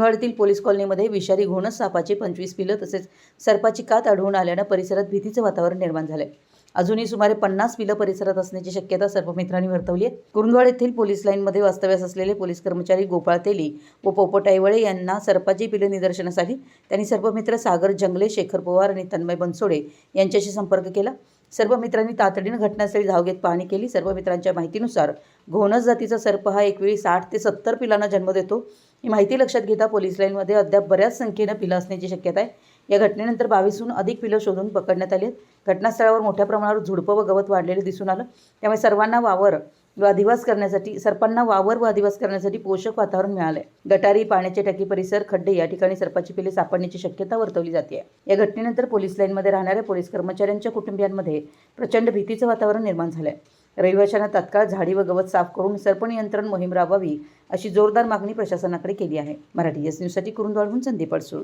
कुरुंदवाडीतील police कॉलनीमध्ये विषारी घोणस सापाचे पंचवीस पिलं तसेच सर्पाची कात आढळून आल्यानं परिसरात भीतीचं वातावरण निर्माण झालं अजूनही सुमारे पन्नास पिलं परिसरात असण्याची शक्यता सर्पमित्रांनी वर्तवली आहे. कुरुंदवाड येथील पोलीस लाईनमध्ये वास्तव्यास असलेले पोलीस कर्मचारी गोपाळ तेली व पोपटाईवळे यांना सर्पाची पिलं निदर्शनासाठी त्यांनी सर्पमित्र सागर जंगले शेखर पवार आणि तन्मय बनसोडे यांच्याशी संपर्क केला. सर्व मित्रांनी तातडीनं घटनास्थळी धाव घेत पाहणी केली. सर्व मित्रांच्या माहितीनुसार घोणस जातीचा सर्प हा एकवेळी साठ ते सत्तर पिलांना जन्म देतो. ही माहिती लक्षात घेता पोलीस लाईनमध्ये अद्याप बऱ्याच संख्येनं पिलं असण्याची शक्यता आहे. या घटनेनंतर बावीसहून अधिक पिलं शोधून पकडण्यात आली आहेत. घटनास्थळावर मोठ्या प्रमाणावर झुडपं व गवत वाढलेले दिसून आलं. त्यामुळे सर्वांना वावर व अधिवास करण्यासाठी सर्पांना वावर व अधिवास करण्यासाठी पोषक वातावरण मिळालंय. गटारी पाण्याचे टाकी परिसर खड्डे या ठिकाणी सर्पाची पिले सापडण्याची शक्यता वर्तवली जाते. या घटनेनंतर पोलीस लाईनमध्ये राहणाऱ्या पोलीस कर्मचाऱ्यांच्या कुटुंबियांमध्ये प्रचंड भीतीचं वातावरण निर्माण झालंय. रहिवाशांना तात्काळ झाडी व गवत साफ करून सर्प नियंत्रण मोहीम राबवावी अशी जोरदार मागणी प्रशासनाकडे केली आहे. मराठी एस न्यूजसाठी कुरुंदवाडहून संदीप अडसूळ.